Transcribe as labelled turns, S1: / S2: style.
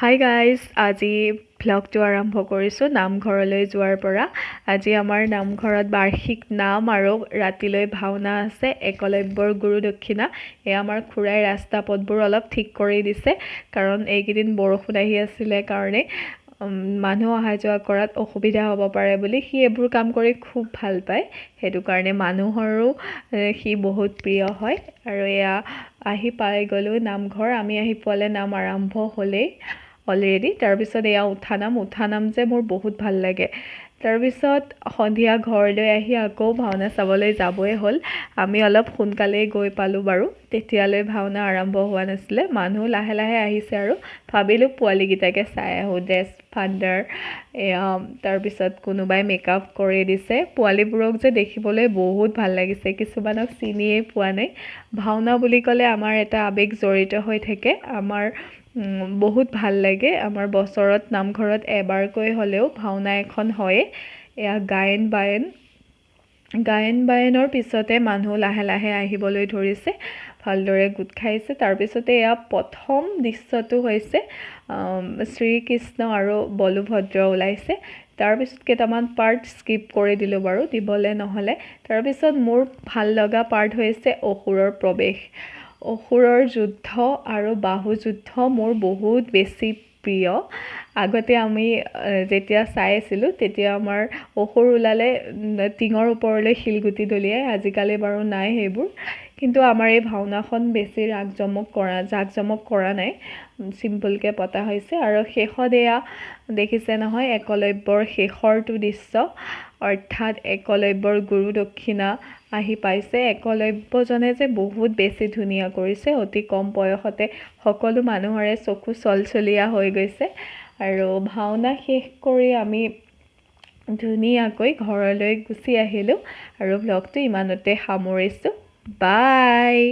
S1: Hi guys আজি ভ্লগটো আৰম্ভ কৰিছোঁ নামঘৰলৈ যোৱাৰ পৰা। আজি আমাৰ নামঘৰত বাৰ্ষিক নাম আৰু ৰাতিলৈ ভাওনা আছে একলব্যৰ গুৰু দক্ষিণা। এয়া আমাৰ খুৰাই ৰাস্তা পথবোৰ অলপ ঠিক কৰি দিছে কাৰণ এইকেইদিন বৰষুণ আহি আছিলে কাৰণে মানুহ অহা যোৱা কৰাত অসুবিধা হ'ব পাৰে বুলি সি এইবোৰ কাম কৰি খুব ভাল পায়। সেইটো কাৰণে মানুহৰো সি বহুত প্ৰিয় হয়। আৰু এয়া আহি পাই গ'লোঁ নামঘৰ আমি আহি পোৱালে নাম আৰম্ভ হ'লেই। অলৰেডি তাৰপিছত এয়া উঠা নাম উঠা নাম যে মোৰ বহুত ভাল লাগে। তাৰপিছত সন্ধিয়া ঘৰলৈ আহি আকৌ ভাওনা চাবলৈ যাবই হ'ল। আমি অলপ সোনকালেই গৈ পালোঁ বাৰু। তেতিয়ালৈ ভাওনা আৰম্ভ হোৱা নাছিলে। মানুহ লাহে লাহে আহিছে আৰু। ভাবিলোঁ পোৱালীকেইটাকে চাই আহোঁ। ড্ৰেছ ফাণ্ডাৰ এয়া তাৰপিছত কোনোবাই মেকআপ কৰি দিছে। পোৱালীবোৰক যে দেখিবলৈ বহুত ভাল লাগিছে। কিছুমানক চিনিয়েই পোৱা নাই। ভাওনা বুলি ক'লে আমাৰ এটা আৱেগ জড়িত হৈ থাকে। আমাৰ বহুত ভাল লাগে। আমাৰ বছৰত নামঘৰত এবাৰকৈ হ'লেও ভাওনা এখন হয়ে। এয়া গায়ন বায়ন। গায়ন বায়নৰ পিছতে মানুহ লাহে লাহে আহিবলৈ ধৰিছে। ভালদৰে গোট খাইছে। তাৰপিছতে এয়া প্ৰথম দৃশ্যটো হৈছে শ্ৰীকৃষ্ণ আৰু বলভদ্ৰ ওলাইছে। তাৰপিছত কেইটামান পাৰ্ট স্কিপ কৰি দিলোঁ বাৰু দিবলৈ নহ'লে। তাৰপিছত মোৰ ভাল লগা পাৰ্ট হৈছে অসুৰৰ প্ৰৱেশ। অসুৰৰ যুদ্ধ আৰু বাহু যুদ্ধ মোৰ বহুত বেছি প্ৰিয়। আগতে আমি যেতিয়া চাই আছিলোঁ তেতিয়া আমাৰ অসুৰ ওলালে টিঙৰ ওপৰলৈ শিলগুটি দলিয়াই আজিকালি বাৰু নাই সেইবোৰ। কিন্তু আমাৰ এই ভাওনাখন বেছি ৰাগ জমক কৰা জাক জমক কৰা নাই চিম্পুলকৈ পতা হৈছে। আৰু শেষত এয়া দেখিছে নহয় একলব্যৰ শেষৰটো দৃশ্য। অৰ্থাৎ একলব্যৰ গুৰু দক্ষিণা আহি পাইছে। একলব্যজনে যে বহুত বেছি ধুনীয়া কৰিছে অতি কম বয়সতে সকলো মানুহৰে চকু চলচলীয়া হৈ গৈছে আৰু ভাওনা শেষ কৰি আমি ধুনীয়াকৈ ঘৰলৈ গুচি আহিলোঁ আৰু ভ্লগটো ইমানতে সামৰিছোঁ। বাই!